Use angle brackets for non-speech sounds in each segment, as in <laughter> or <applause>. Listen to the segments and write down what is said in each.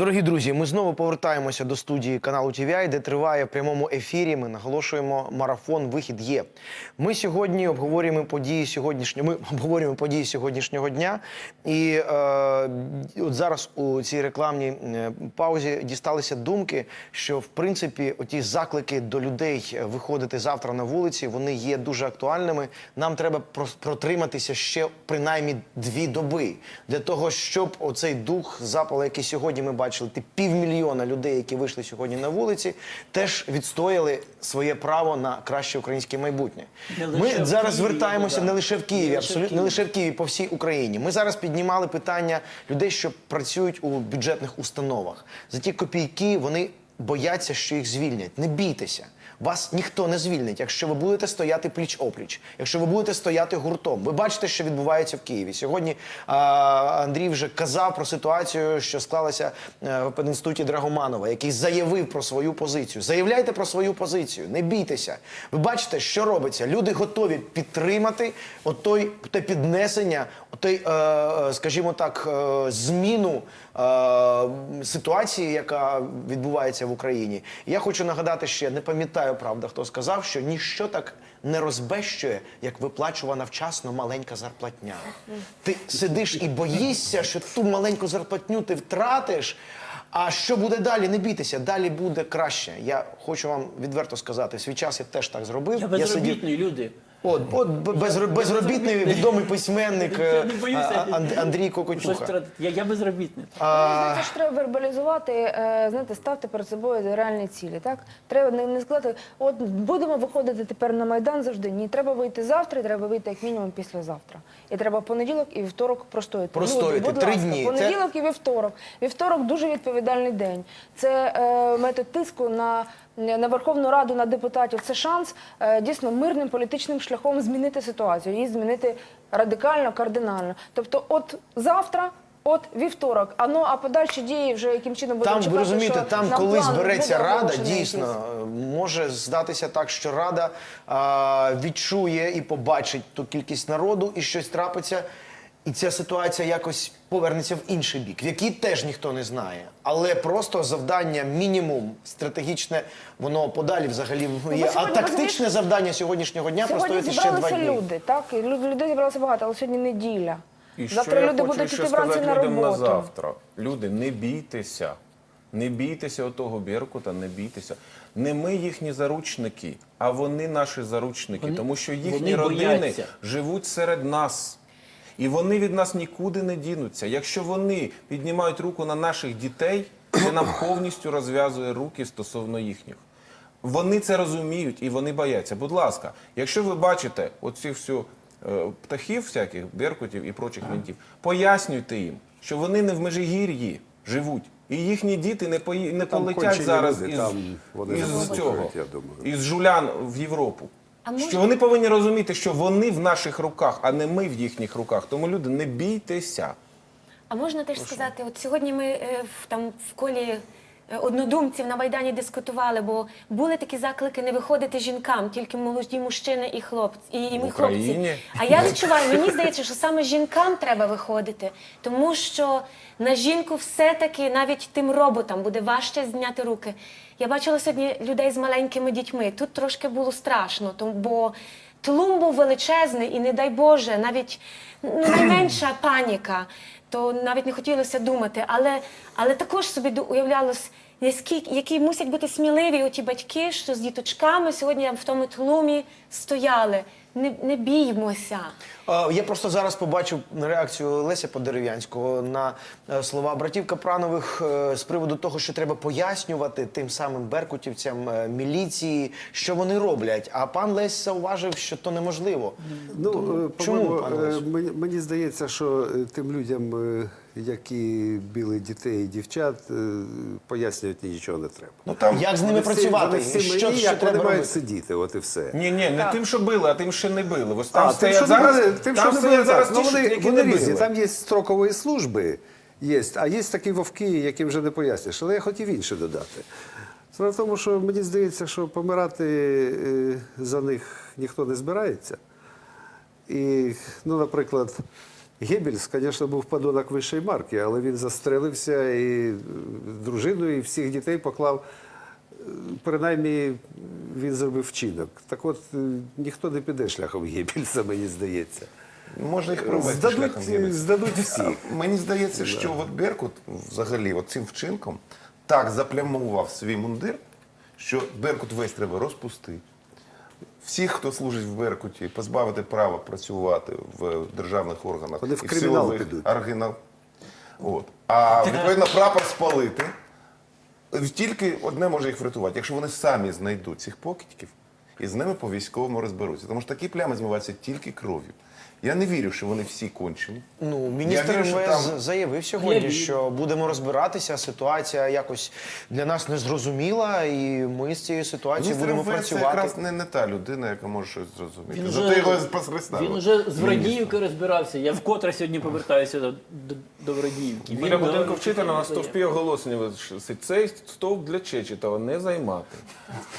Дорогі друзі, ми знову повертаємося до студії каналу TVI, де триває в прямому ефірі. Ми наголошуємо марафон Вихід є. Ми сьогодні обговорюємо події сьогоднішнього. Ми обговорюємо події сьогоднішнього дня. І е, от зараз у цій рекламній е, паузі дісталися думки, що в принципі оті заклики до людей виходити завтра на вулиці, вони є дуже актуальними. Нам треба протриматися ще принаймні дві доби для того, щоб оцей дух запалу, який сьогодні ми бачили, ти півмільйона людей, які вийшли сьогодні на вулиці, теж відстояли своє право на краще українське майбутнє. Ми зараз звертаємося не лише в Києві, абсолютно не лише в Києві, по всій Україні. Ми зараз піднімали питання людей, що працюють у бюджетних установах. За ті копійки вони бояться, що їх звільнять. Не бійтеся. Вас ніхто не звільнить, якщо ви будете стояти пліч опліч, якщо ви будете стояти гуртом. Ви бачите, що відбувається в Києві. Сьогодні а, Андрій вже казав про ситуацію, що склалася е, в пединституті Драгоманова, який заявив про свою позицію. Заявляйте про свою позицію, не бійтеся. Ви бачите, що робиться. Люди готові підтримати отой те піднесення, отой, е, е, скажімо так, е, зміну е, ситуації, яка відбувається в Україні. Я хочу нагадати ще, не пам'ятаю правда, хто сказав, що ніщо так не розбещує, як виплачувана вчасно маленька зарплатня. Ти сидиш і боїшся, що ту маленьку зарплатню ти втратиш. А що буде далі? Не бійтеся, далі буде краще. Я хочу вам відверто сказати, свій час я теж так зробив. Я сидів- люди. От, от б- безро- безробітний відомий письменник Я е, не боюся. а- Анд- Андрій Щось Кокотюха. втратити. Я, я безробітний. Мені здається, що треба вербалізувати, е, знаєте, ставте перед собою реальні цілі. Так треба не, не сказати, от будемо виходити тепер на майдан завжди. Ні, треба вийти завтра, і треба вийти як мінімум післязавтра. І треба понеділок і вівторок простояти. Простояти, будь три ласка, дні. Понеділок і вівторок. Вівторок дуже відповідальний день. Це е, метод тиску на. На Верховну Раду на депутатів це шанс е, дійсно мирним політичним шляхом змінити ситуацію, її змінити радикально, кардинально. Тобто, от завтра, от вівторок. А ну а подальші дії вже яким чином будемо Там ви розумієте, там коли збереться рада, дійсно якийсь. е, може здатися так, що рада а, відчує і побачить ту кількість народу, і щось трапиться. І ця ситуація якось повернеться в інший бік, в який теж ніхто не знає. Але просто завдання мінімум стратегічне, воно подалі взагалі є. А сьогодні, тактичне розумієш, завдання сьогоднішнього дня Сьогодні ще два зібралися дні. люди, так і людей зібралося багато, але сьогодні неділя. І Завтра що я люди хочу будуть ще іти вранці сказати на людям на роботу. завтра. Люди, не бійтеся. Не бійтеся отого Беркута, не бійтеся. Не ми їхні заручники, а вони наші заручники, тому що їхні вони родини бояться. живуть серед нас. І вони від нас нікуди не дінуться. Якщо вони піднімають руку на наших дітей, це нам повністю розв'язує руки стосовно їхніх. Вони це розуміють і вони бояться. Будь ласка, якщо ви бачите оці всю е, птахів, всяких беркутів і прочих ментів, пояснюйте їм, що вони не в Межигір'ї живуть. І їхні діти не, пої... не Там полетять зараз люди, із, там із не цього, із жулян в Європу. А може- Що вони повинні розуміти, що вони в наших руках, а не ми в їхніх руках. Тому люди, не бійтеся. А можна теж сказати, от сьогодні ми е, в там в колі однодумців на майдані дискутували, бо були такі заклики не виходити жінкам, тільки молоді мужчини і хлопці, і, і ми хлопці. А я відчуваю, мені здається, що саме жінкам треба виходити, тому що на жінку все-таки навіть тим роботам буде важче зняти руки. Я бачила сьогодні людей з маленькими дітьми. Тут трошки було страшно, тому бо тлум був величезний, і не дай Боже, навіть ну, найменша паніка, то навіть не хотілося думати. Але, але також собі уявлялось, які мусять бути сміливі оті батьки, що з діточками сьогодні в тому тлумі стояли. Не, не біймося. Я просто зараз побачив реакцію Леся Подерев'янського на е, слова братів Капранових е, з приводу того, що треба пояснювати тим самим беркутівцям е, міліції, що вони роблять. А пан Лесь зауважив, що то неможливо. Ну, Чому, е, Лесю? мені, мені здається, що тим людям, які били дітей і дівчат, е, пояснювати нічого не треба. Ну там Як з ними Вони працювати? вони всі що, мені, що як треба вони мають сидіти, от і все. Ні, ні, не тим, що били, а тим, що не били. Ось там А, тим, що не зараз, били, тим, що там не стоять били, зараз. Ну, вони, які вони не різні. Там є строкової служби, є, а є такі вовки, яким вже не поясниш. Але я хотів інше додати. Справа в тому, що мені здається, що помирати е, за них ніхто не збирається. І, ну, наприклад, Геббельс, звісно, був подонок вищої марки, але він застрелився і е, дружину, і всіх дітей поклав. Е, Принаймні він зробив вчинок. Так от е, ніхто не піде шляхом Геббельса, мені здається. Можна їх провести Здадуть, шляхом Геббельса. здадуть всіх. Мені здається, що от Беркут взагалі от цим вчинком так заплямував свій мундир, що Беркут весь треба розпустити. Всіх, хто служить в Беркуті, позбавити права працювати в державних органах Вони в і кримінал силових підуть. органах. От. А відповідно прапор спалити. Тільки одне може їх врятувати, якщо вони самі знайдуть цих покидьків і з ними по військовому розберуться. Тому що такі плями змиваються тільки кров'ю. Я не вірю, що вони всі кончені. Ну, Я міністр вірю, що МВС там- заявив Я сьогодні, вірю. що будемо розбиратися. Ситуація якось для нас незрозуміла, і ми з цією ситуацією Міністр будемо МВС це працювати. якраз не, не та людина, яка може щось зрозуміти. Він Зато уже, його він уже з Врадіївки розбирався. Я вкотре сьогодні повертаюся до, до, до Врадіївки. Біля Він будинку до- вчителя на стовпі оголошення висить. Цей стовп для Чечетова не займати.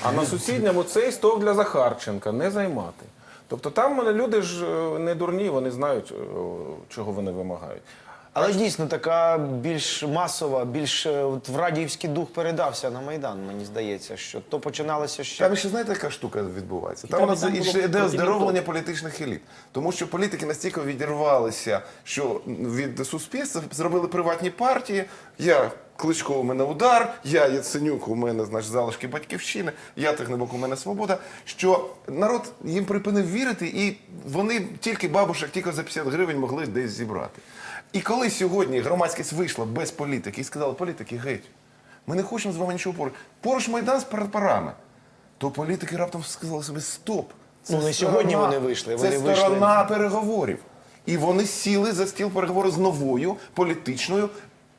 А на сусідньому цей стовп для Захарченка не займати. Тобто там люди ж е, не дурні, вони знають, е, чого вони вимагають. Але дійсно така більш масова, більш е, от в радіївський дух передався на Майдан, мені здається, що то починалося ще. Там ще знаєте, яка штука відбувається? Там там- у нас там було йде оздоровлення політичних еліт. Тому що політики настільки відірвалися, що від суспільства зробили приватні партії. Я Кличко, у мене удар, я Яценюк, у мене значить, залишки батьківщини, я Тихнебок, у мене свобода. Що народ їм припинив вірити, і вони тільки бабушек тільки за 50 гривень могли десь зібрати. І коли сьогодні громадськість вийшла без політики і сказала, політики, геть, ми не хочемо з вами нічого поруч. Поруч Майдан з прапорами то політики раптом сказали собі стоп. Ну, не сьогодні вони вийшли, Це вони вийшли- переговорів. І вони сіли за стіл переговорів з новою політичною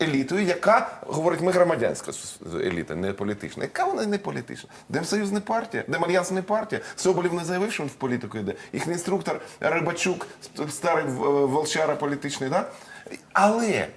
елітою, яка говорить, ми громадянська еліта, не політична. Яка вона не політична? Демсоюз не партія, Демальянс не партія. Соболів не заявив, що він в політику йде. Їхній інструктор Рибачук, старий волчара політичний, да? Але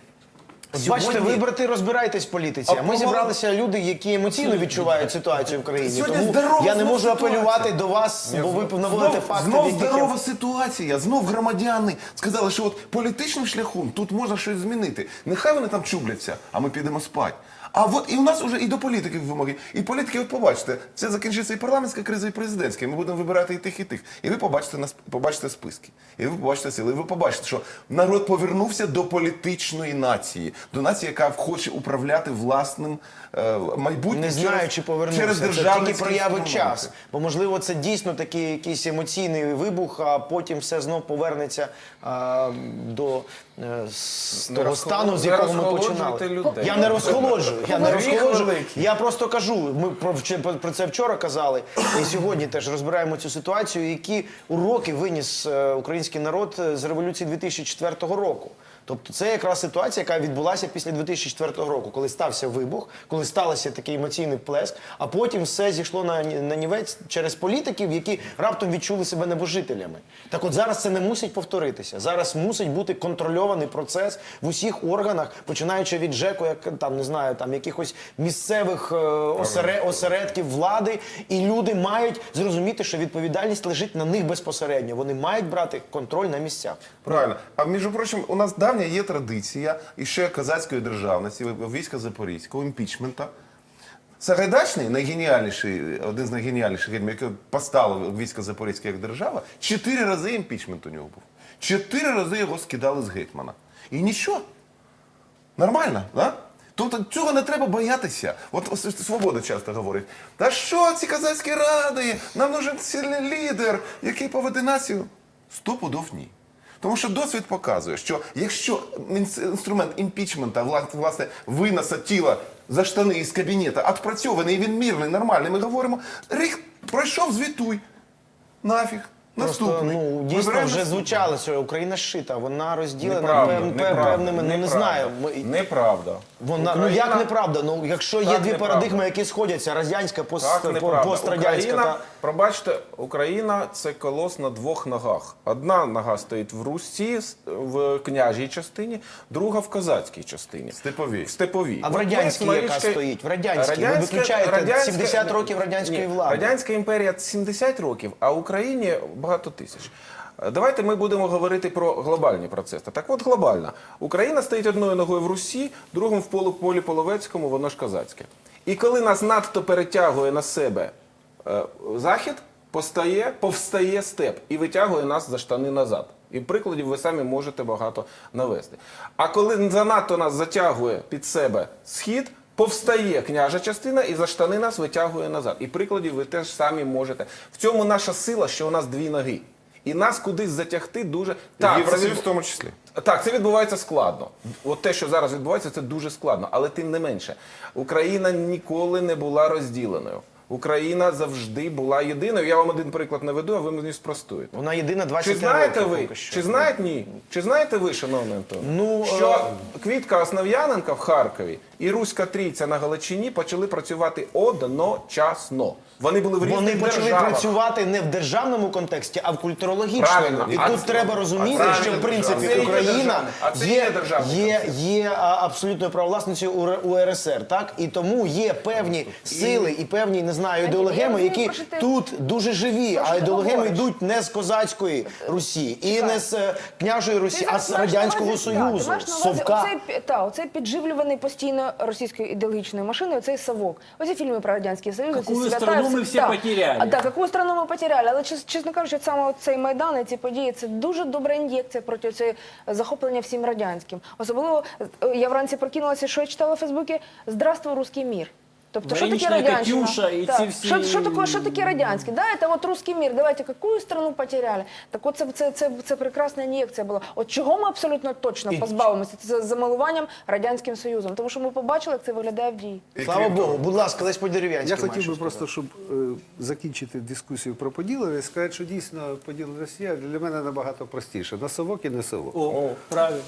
От Бачите, ви брати розбирайтесь в політиці. А ми зібралися люди, які емоційно відчувають ситуацію в країні. Сьогодні Тому здорова я не знов можу ситуація. апелювати до вас, бо ви наводите факти, знов яких я здорова ситуація. Знов громадяни сказали, що от політичним шляхом тут можна щось змінити. Нехай вони там чубляться, а ми підемо спати. А от і у нас вже і до політиків вимоги. І політики, от побачите, це закінчиться і парламентська криза, і президентська. І Ми будемо вибирати і тих, і тих. І ви побачите нас, побачите списки. І ви побачите сили. І ви побачите, що народ повернувся до політичної нації, до нації, яка хоче управляти власним е, майбутнім. не знаю, через- чи повернувся. через Це тільки державницькі проявить час. Бо можливо це дійсно такий якийсь емоційний вибух, а потім все знов повернеться а, до е, з того стану, з якого ми починали. людей. Я не розхолоджую. Я не Гріх Я просто кажу. Ми про, про це вчора казали, і сьогодні теж розбираємо цю ситуацію, які уроки виніс е, український народ е, з революції 2004 року. Тобто це якраз ситуація, яка відбулася після 2004 року, коли стався вибух, коли стався такий емоційний плеск, а потім все зійшло на, на нівець через політиків, які раптом відчули себе небожителями. Так от зараз це не мусить повторитися. Зараз мусить бути контрольований процес в усіх органах, починаючи від ЖЕКу, як там не знаю, там якихось місцевих е, осере, осередків влади, і люди мають зрозуміти, що відповідальність лежить на них безпосередньо. Вони мають брати контроль на місцях. Правильно. А між прочим, у нас давня є традиція іще козацької державності, війська Запорізького, імпічмента. Сагайдачний, найгеніальніший, один з найгеніальніших, який поставив військо Запорізьке як держава, чотири рази імпічмент у нього був. Чотири рази його скидали з гетьмана. І нічого. Нормально, да? Тобто цього не треба боятися. От свобода часто говорить: та що ці козацькі ради? Нам нужен сильний лідер, який поведе націю. Стопудов ні. Тому що досвід показує, що якщо інструмент імпічмента, вла- власне, виноса тіла за штани із кабінету, відпрацьований, він мірний, нормальний, ми говоримо, рих пройшов, звітуй. Нафіг. Просто Наступний. ну дійсно Вибираємо вже звучало, що Україна шита, вона розділена Неправда, пев- пев- неправда, певними, ну не неправда. знаю. Ми- Неправда. Вона ну як неправда? Ну якщо є Так, дві неправда. парадигми, які сходяться, радянська пост, Так, по- неправда. пострадянська Україна, та пробачте, Україна це колос на двох ногах. Одна нога стоїть в Русі, с- в княжій частині, друга в козацькій частині. Степовій. В степовій. А в От ми радянській з яка Марічкою- стоїть? В радянській. Ви виключаєте радянська- 70 років радянської Ні, влади. Радянська імперія 70 років, а Україні багато тисяч. Е, Давайте ми будемо говорити про глобальні процеси. Так от глобально. Україна стоїть одною ногою в Русі, другим в полі, Половецькому, воно ж козацьке. І коли нас надто перетягує на себе е, захід, постає, повстає степ і витягує нас за штани назад. І прикладів ви самі можете багато навести. А коли занадто нас затягує під себе схід, повстає княжа частина і за штани нас витягує назад. І прикладів ви теж самі можете. В цьому наша сила, що у нас дві ноги. І нас кудись затягти дуже так. Від- в тому числі. так, це відбувається складно. От те, що зараз відбувається, це дуже складно. Але тим не менше, Україна ніколи не була розділеною. Україна завжди була єдиною. Я вам один приклад наведу, а ви мені спростуєте. Вона єдина 20 Чи знаєте років ви, чи знаєте ні? Чи знаєте ви, шановний Антон, Ну, що Квітка Основ'яненка в Харкові і Руська Трійця на Галичині почали працювати одночасно. Вони були в різних Вони почали державах. працювати не в державному контексті, а в культурологічному. Правильно. І А тут це- треба розуміти, що в принципі. Це є Україна. А це є, є державний є, є а, абсолютною правовласницею У- УРСР, так і тому є певні сили і певні не знаю ідеологеми, розумію, які про що ти- тут дуже живі, що а ти ідеологеми говориш. йдуть не з козацької Русі і не з е, княжої Русі, Ти а з маєш на радянського увазі- союзу, маєш на увазі совка. Оцей, пі- та, оцей підживлюваний постійно російською ідеологічною машиною, оцей совок. Оці фільми про Радянський Союз, Какую оці свята, страну всі- ми всі потеряли. А, так, яку страну ми потеряли. Але, чес- чесно кажучи, саме цей Майдан і ці події, це дуже добра ін'єкція проти цього захоплення всім радянським. Особливо, е, я вранці прокинулася, що я читала в Фейсбуці «Здравствуй, русський мир». Тобто, що таке радянщина? Катюша і Так. ці всі- Що, що, таке, що таке радянське? Да, это вот русский мир. Давайте, какую страну потеряли? Так от це, це, це, це прекрасна ін'єкція була. От чого ми абсолютно точно І- позбавимося? Це замалуванням Радянським Союзом. Тому що ми побачили, як це виглядає в дії. Слава Богу, будь ласка, Лесь Подерев'янський. Я хотів би просто, щоб е, закінчити дискусію про поділи і сказати, що дійсно поділ Росія для мене набагато простіше. На совок і не совок. О, правильно.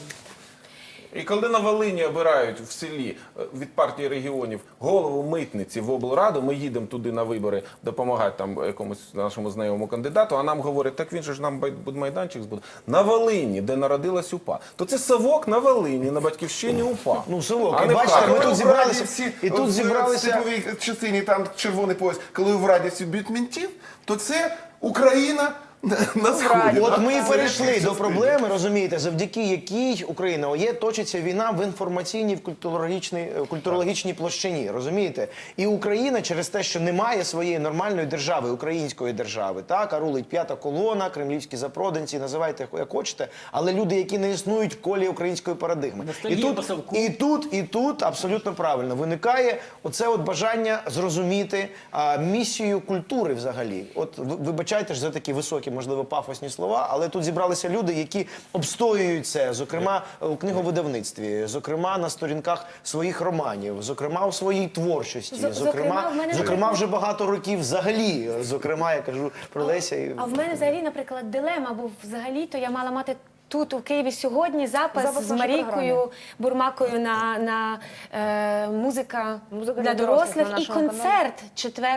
І коли на Волині обирають в селі е, від партії регіонів голову митниці в облраду, ми їдемо туди на вибори допомагати там якомусь нашому знайомому кандидату, а нам говорять, так він же ж нам майданчик збуде. На Волині, де народилась УПА. То це совок на Волині, на батьківщині упа. <laughs> Ну, совок. А І не бачите, ми тут зібралися, всі, і тут зібралися- частині там червоний пояс, коли в Раді всі б'ють ментів, то це Україна на, сході. От ми і перейшли до проблеми, розумієте, завдяки якій Україна є точиться війна в інформаційній в культурологічній е, культурологічній площині. Розумієте? І Україна через те, що немає своєї нормальної держави, української держави, так а рулить п'ята колона, кремлівські запроданці, називайте як хочете, але люди, які не існують в колі української парадигми. І тут, і тут, і тут абсолютно правильно виникає оце от бажання зрозуміти а, місію культури взагалі. От вибачайте ж за такі високі, можливо, пафосні слова, але тут зібралися люди, які обстоюють це, зокрема у книговидавництві, зокрема на сторінках своїх романів, зокрема у своїй творчості, З- зокрема, зокрема, в мене зокрема вже багато років взагалі. Зокрема, я кажу про Леся. і- А в мене взагалі, наприклад, дилема, бо взагалі то я мала мати. Тут у Києві сьогодні запис, Запис з Марійкою програми. Бурмакою на, на е, музика, Музика для дорослих дорослих на і концерт 4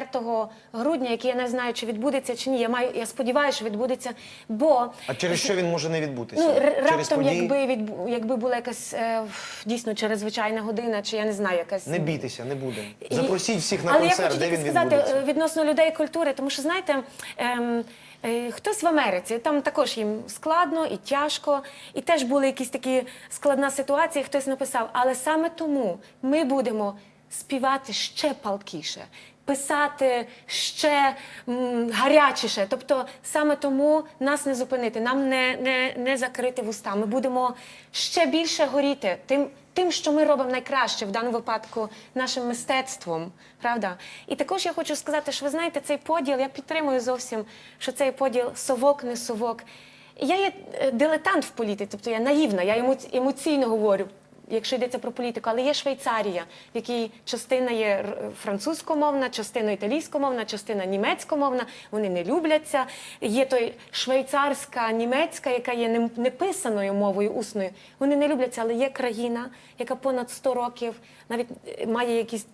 грудня, який я не знаю, чи відбудеться чи ні. Я маю, я сподіваюся, що відбудеться, бо А через що він може не відбутися? Ну, через раптом, події? якби відбу- якби була якась е, дійсно чрезвичайна година, чи я не знаю, якась Не бійтеся, не буде. Запросіть всіх на Але концерт, я хочу де він сказати відбудеться. е, відносно людей культури, тому що знаєте, е, хтось в Америці, там також їм складно і тяжко, і теж були якісь такі складна ситуація. Хтось написав, але саме тому ми будемо співати ще палкіше. Писати ще гарячіше, тобто саме тому нас не зупинити, нам не, не, не закрити вуста. Ми будемо ще більше горіти тим, тим, що ми робимо найкраще в даному випадку нашим мистецтвом. Правда? І також я хочу сказати, що ви знаєте, цей поділ, я підтримую зовсім, що цей поділ совок, не совок. Я є е, дилетант в політиці, тобто я наївна, я емо- емоційно говорю. Якщо йдеться про політику, але є Швейцарія, в якій частина є французькомовна, частина італійськомовна, частина німецькомовна. Вони не любляться. Є той швейцарська, німецька, яка є неписаною мовою усною. Вони не любляться, але є країна, яка понад 100 років навіть е, має якийсь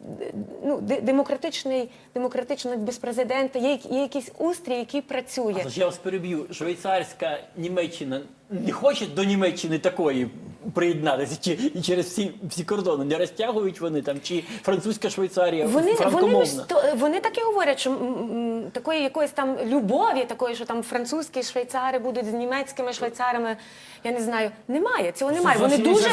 ну, де- демократичний, демократичний без президента. Є, є якийсь устрій, який працює. Слушай, я вас переб'ю. Швейцарська Німеччина не хоче до Німеччини такої приєднатися, чи і через всі, всі кордони не розтягують вони там, чи французька Швейцарія Вони, вони, то- вони так і говорять, що м, м, такої якоїсь там любові, такої, що там французькі швейцари будуть з німецькими швейцарами. Я не знаю, немає цього немає. Вони дуже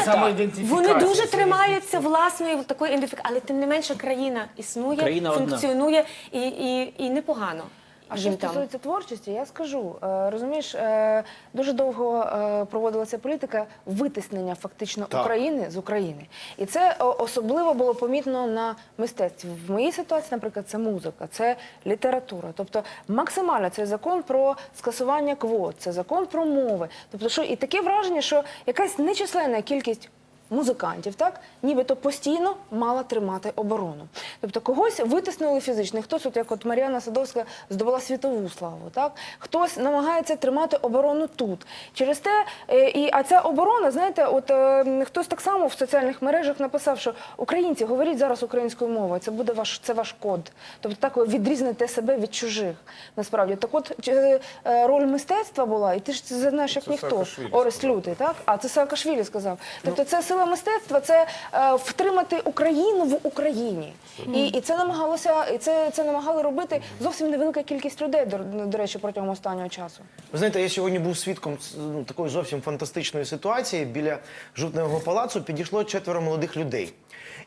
вони дуже тримаються власної такої ідентифікації, але тим не менше країна існує, Країна функціонує і, і, і непогано. А що там. стосується творчості, я скажу, е, розумієш, е, дуже довго е, проводилася політика витиснення фактично Так. України з України. І це о, особливо було помітно на мистецтві. В моїй ситуації, наприклад, це музика, це література. Тобто максимально цей закон про скасування квот, це закон про мови. Тобто, що і таке враження, що якась нечисленна кількість музикантів, так нібито постійно мала тримати оборону. Тобто когось витиснули фізично. Хтось, от як от Мар'яна Садовська здобула світову славу, так хтось намагається тримати оборону тут. Через те, е, і а ця оборона, знаєте, от е, хтось так само в соціальних мережах написав, що українці говоріть зараз українською мовою. Це буде ваш це ваш код. Тобто так ви відрізнете себе від чужих. Насправді, так от чи- е, роль мистецтва була, і ти ж це знаєш як Це ніхто. Сказав. Лютий, так? А це Саакашвілі сказав. Тобто це сила мистецтва, це е, втримати Україну в Україні. І, це намагалося, і це, це намагали робити зовсім невелика кількість людей, до речі, протягом останнього часу. Ви знаєте, я сьогодні був свідком ну, такої зовсім фантастичної ситуації. Біля жовтневого палацу підійшло четверо молодих людей.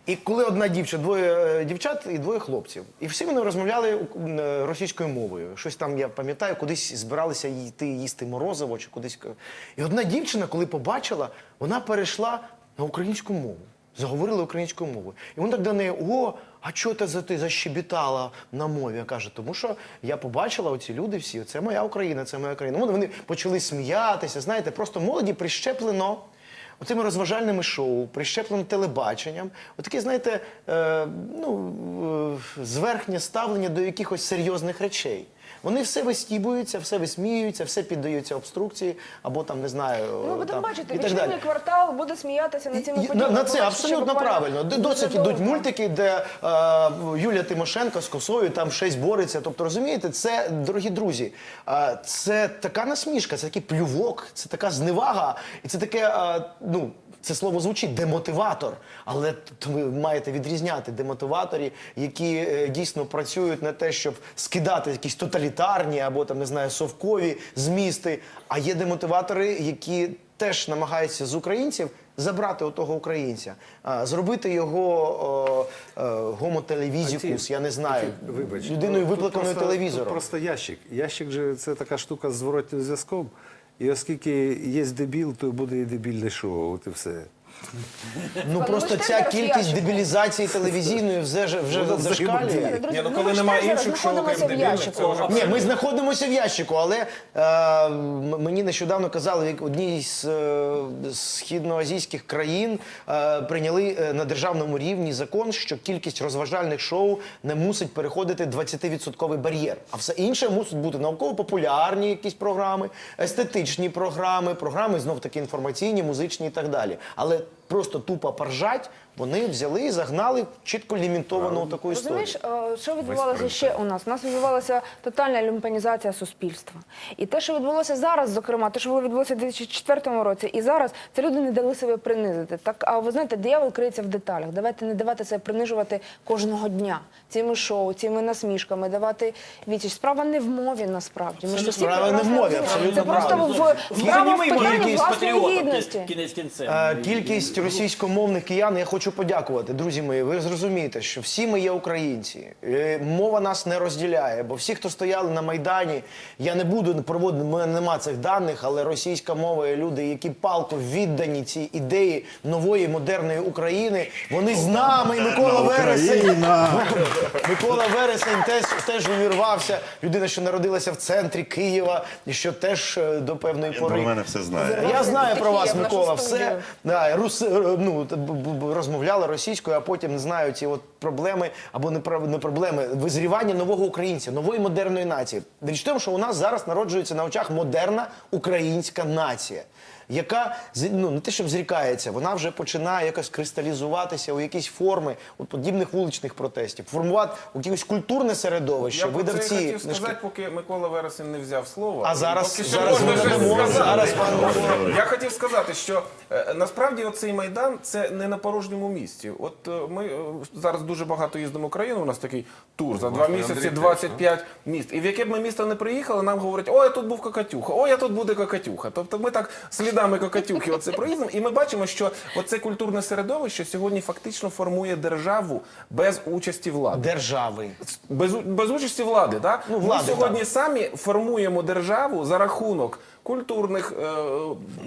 І коли одна дівчина, двоє е, дівчат і двоє хлопців, і всі вони розмовляли е, російською мовою. Щось там я пам'ятаю, кудись збиралися йти їсти морозиво чи кудись. І одна дівчина, коли побачила, вона перейшла на українську мову. Заговорили українською мовою. І вона так до неї: о, а чого ти за ти защебітала на мові? Каже, тому що я побачила оці люди всі, це моя Україна, це моя країна. Вони почали сміятися. Знаєте, просто молоді прищеплено. Оцими розважальними шоу, прищеплено телебаченням, отаке, знаєте, е, ну, е, зверхнє ставлення до якихось серйозних речей. Вони все вистібуються, все висміюються, все піддаються обструкції, або там не знаю. Ну, ми будемо там, бачити, і так вічний далі. квартал буде сміятися над цими подіями. На, на це абсолютно правильно. Досить ідуть мультики, де е, Юлія Тимошенко з косою там щось бореться. Тобто, розумієте, це, дорогі друзі, е, це така насмішка, це такий плювок, це така зневага, і це таке, е, ну. Це слово звучить демотиватор, але ви маєте відрізняти демотиваторі, які е, дійсно працюють на те, щоб скидати якісь тоталітарні або там не знаю совкові змісти. А є демотиватори, які теж намагаються з українців забрати отого українця, а, зробити його о, е, гомотелевізікус, я не знаю, Вибач, людиною викликаною телевізором. Тут просто ящик. Ящик же це така штука з зворотнім зв'язком. І оскільки є дебіл, то буде і дебільне шоу. От і все. Ну просто ця кількість дебілізації телевізійної вже, вже зашкалює. Друзі, Ні, ну коли ж немає теж зараз інших шоу, знаходимося в дебільних, ящику. це вже Ні, ми знаходимося в ящику, але е, м- мені нещодавно казали, як одній з е, східноазійських країн е, прийняли е, на державному рівні закон, що кількість розважальних шоу не мусить переходити 20% бар'єр. А все інше мусить бути науково-популярні якісь програми, естетичні програми, програми знов таки інформаційні, музичні і так далі. Але просто тупо поржать, вони взяли і загнали чітко лімітовану таку історію. Розумієш, е, що відбувалося ще у нас? У нас відбувалася тотальна люмпанізація суспільства. І те, що відбулося зараз, зокрема, те, що відбулося в 2004 році, і зараз це люди не дали себе принизити. Так, а ви знаєте, диявол криється в деталях. Давайте не давати себе принижувати кожного дня цими шоу, цими насмішками, давати відсіч. Справа не в мові насправді. Ми ж всі справа не в прекрасно мові, розуміємо. абсолютно Це просто правильно. в справа в питанні власної гідності. кінець кінцем. Е, Кількість російськомовних киян я хочу подякувати, друзі мої. Ви зрозумієте, що всі ми є українці. Е, Мова нас не розділяє, бо всі, хто стояли на майдані, я не буду проводити, в мене нема цих даних, але російська мова і люди, які палко віддані цій ідеї нової модерної України, вони з нами. І Микола Вересень. <laughs> Микола Вересень теж, теж увірвався. Людина, що народилася в центрі Києва, і що теж е, до певної Про пори. мене все знає. Я знаю про вас, Микола, все. Да, рус, е, ну, б- розмовляли російською, а потім не знаю ці от проблеми або не, про- не проблеми. Визрівання нового українця, нової модерної нації. Річ в тому, що у нас зараз народжується на очах модерна українська нація. Яка ну не те, щоб зрікається, вона вже починає якось кристалізуватися у якісь форми от подібних вуличних протестів, формувати у якесь культурне середовище, Я видавці. хотів книжки. сказати, поки Микола Вересень не взяв слово. А зараз- зараз щось надамо. сказати. Зараз, пане Микола. Я хотів сказати, що Е, Насправді, оцей майдан це не на порожньому місці. От е, ми е, зараз дуже багато їздимо Україну. У нас такий тур за два місяці, Андрій 25 міст. І в яке б ми місто не приїхали, нам говорять, ой, я тут був Кокатюха, ой, я тут буде Кокатюха. Тобто ми так слідами Кокатюхи оце проїздимо, і ми бачимо, що оце культурне середовище сьогодні фактично формує державу без участі влади. Держави. Без, без участі влади, да? Ну, влади, Ми сьогодні самі формуємо державу за рахунок культурних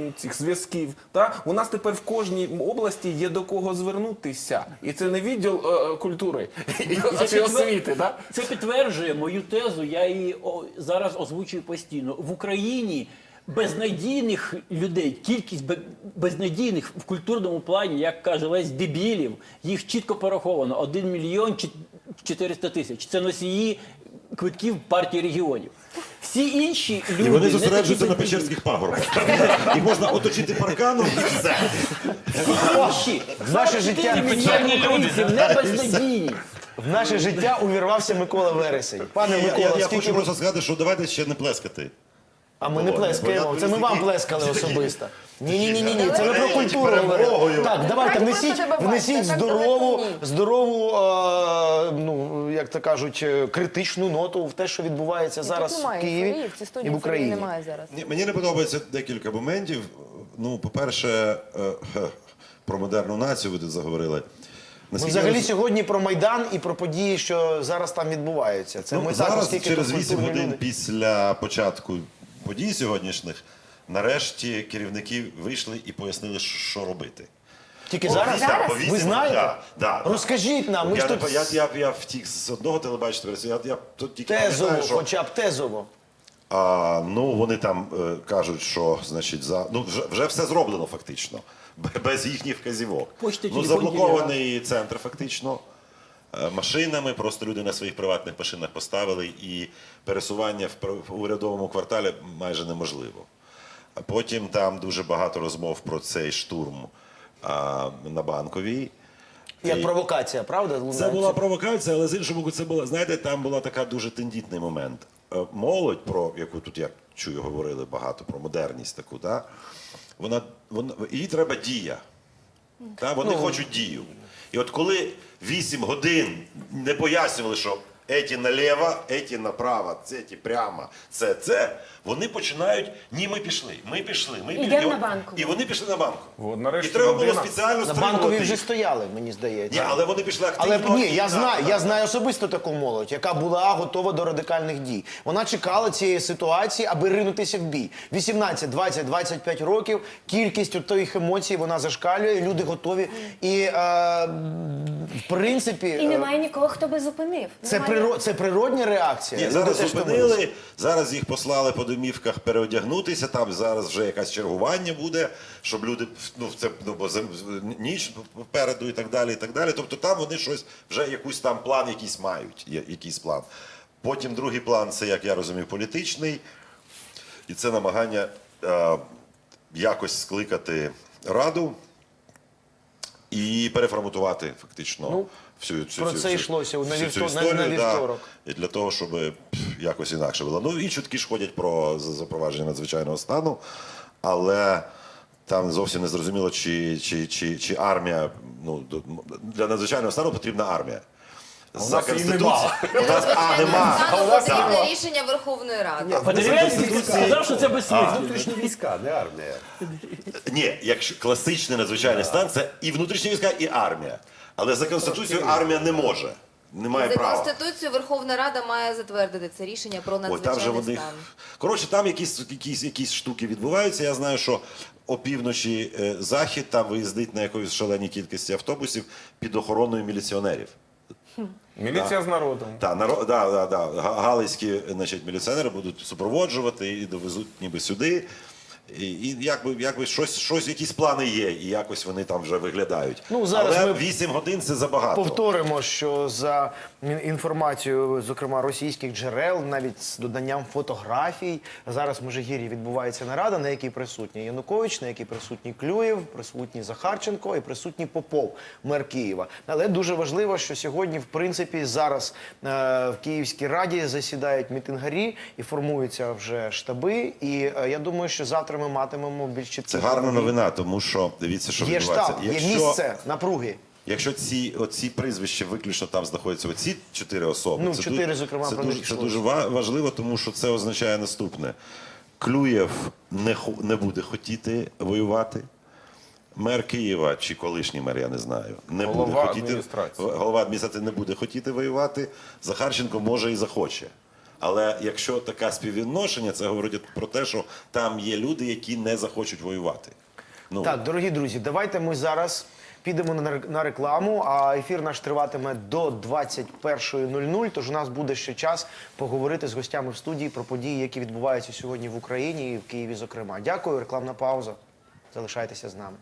е, цих зв'язків. Та? У нас тепер в кожній області є до кого звернутися. І це не відділ е, е, культури і чи освіти. Да? Це підтверджує мою тезу. Я її о, зараз озвучую постійно. В Україні безнадійних людей, кількість безнадійних в культурному плані, як каже Лесь, дебілів, їх чітко пораховано. 1 мільйон чі- 400 тисяч. Це носії квитків партії регіонів. Всі інші люди І вони не зосереджуються на Печерських пагорбах. І можна оточити парканом і все. інші. В наше життя, не печерні люди. не безнадійні. в наше життя увірвався Микола Вересень. Пане Я, Микола, я скільки хочу ви... просто сказати, що давайте ще не плескати. А ми не плескаємо. Це ми вам плескали <laughs> особисто. Ні, ні, ні, ні, ні. Це ми про культуру говоримо. Так, давайте внесіть, внесіть здорову, здорову, е, ну як то кажуть, е, критичну ноту в те, що відбувається зараз в Києві і в Україні. немає зараз. Ні, Мені не подобається декілька моментів. Ну, по-перше, е, хе, про модерну націю ви тут заговорили. Ми Наскільки я взагалі сьогодні про майдан і про події, що зараз там відбуваються. Це Ну, ми зараз, також тільки через тут 8 культурні годин люди. після початку подій сьогоднішніх, нарешті керівники вийшли і пояснили, що робити. Тільки По зараз? вісім- да, Ви знаєте? да, да. Розкажіть нам, ми я, ж тут я, я, я втік з одного телебачення, я, я тут тільки тезово, пам'ятаю, що хоча б тезово. А, ну, вони там е, кажуть, що значить, за ну вже, вже все зроблено фактично, без їхніх вказівок. Почта, ну, заблокований центр фактично. Е, Машинами просто люди на своїх приватних машинах поставили, і пересування в в урядовому кварталі майже неможливо. Потім там дуже багато розмов про цей штурм а, на банковій. Як І- провокація, правда? це була провокація, але з іншого боку, це була, знаєте, там була така дуже тендітний момент. Е, Молодь, про яку тут я чую, говорили багато, про модерність таку, та, вона, вона, їй треба дія. Та, вони хочуть дію. І от коли 8 годин не пояснювали, що еті наліво, еті направо, це ті прямо, це це, вони починають, ні, ми пішли, ми пішли, ми Ідемо пішли. на банку. І вони пішли на банку. От, І треба було година. спеціально На стримувати банковій їх. вже стояли, мені здається. Ні, але вони пішли Але активно. ні, я знаю, я знаю особисто таку молодь, яка була готова до радикальних дій. Вона чекала цієї ситуації, аби ринутися в бій. 18, 20, 25 років. Кількість от тих емоцій вона зашкалює. Люди готові. І е, в принципі, І е, немає нікого, хто би зупинив. це Немає. Приро... це природня реакція. Ні, зараз зупинили, зараз їх послали по домівках переодягнутися. Там зараз вже якесь чергування буде, щоб люди ну це ну бо зим- ніч попереду і так далі. І так далі. Тобто там вони щось вже якийсь там план, якийсь мають. Якийсь план. Потім другий план це, як я розумію, політичний, і це намагання е, якось скликати раду і переформатувати фактично всю цю Ну, про цю- це йшлося на всю вівто- на- історію, на да. вівторок. І для того, щоб якось інакше було. Ну і чутки ж ходять про запровадження надзвичайного стану, але там зовсім не зрозуміло, чи, чи, чи, чи армія. Ну, для надзвичайного стану потрібна армія. За нас Конституцією. У а, нема. Потрібне рішення Верховної Ради. Подерев'янський сказав, що це безсмислено. Внутрішні війська, не армія. Ні, якщо класичний надзвичайний стан, це і внутрішні війська, і армія. Але за Конституцією армія не може. Не має За права. Конституцією Верховна Рада має затвердити це рішення про Ой, там же вони... стан. Коротше, там якісь, якісь, якісь штуки відбуваються. Я знаю, що опівночі е, захід там виїздить на якоїсь шаленій кількості автобусів під охороною міліціонерів. Міліція з народом. Так, наро... да, да, да. Галицькі значить, міліціонери будуть супроводжувати і довезуть ніби сюди. І, і якби, якби щось, щось, якісь плани є, і якось вони там вже виглядають. Ну, зараз Але ми 8 годин це забагато. Повторимо, що за інформацією, зокрема російських джерел, навіть з доданням фотографій, зараз в Межигір'ї відбувається нарада, на якій присутній Янукович, на якій присутній Клюєв, присутній Захарченко і присутній Попов, мер Києва. Але дуже важливо, що сьогодні, в принципі, зараз е, в Київській раді засідають мітингарі і формуються вже штаби. І е, я думаю, що завтра ми матимемо більш чіткі. Це гарна новина, тому що дивіться, що Є відбувається. штаб, є місце напруги. Якщо ці оці прізвища виключно там знаходяться оці чотири особи, Ну, це чотири, дуже, зокрема, це про дуже, це дуже важливо, тому що це означає наступне: Клюєв не не буде хотіти воювати. Мер Києва чи колишній мер, я не знаю, не Голова буде хотіти адміністрації. голова адміністрації не буде хотіти воювати. Захарченко може і захоче. Але якщо таке співвідношення, це говорить про те, що там є люди, які не захочуть воювати. Ну, Так, дорогі друзі, давайте ми зараз підемо на рекламу, а ефір наш триватиме до 21.00, тож у нас буде ще час поговорити з гостями в студії про події, які відбуваються сьогодні в Україні і в Києві, зокрема. Дякую, рекламна пауза. Залишайтеся з нами.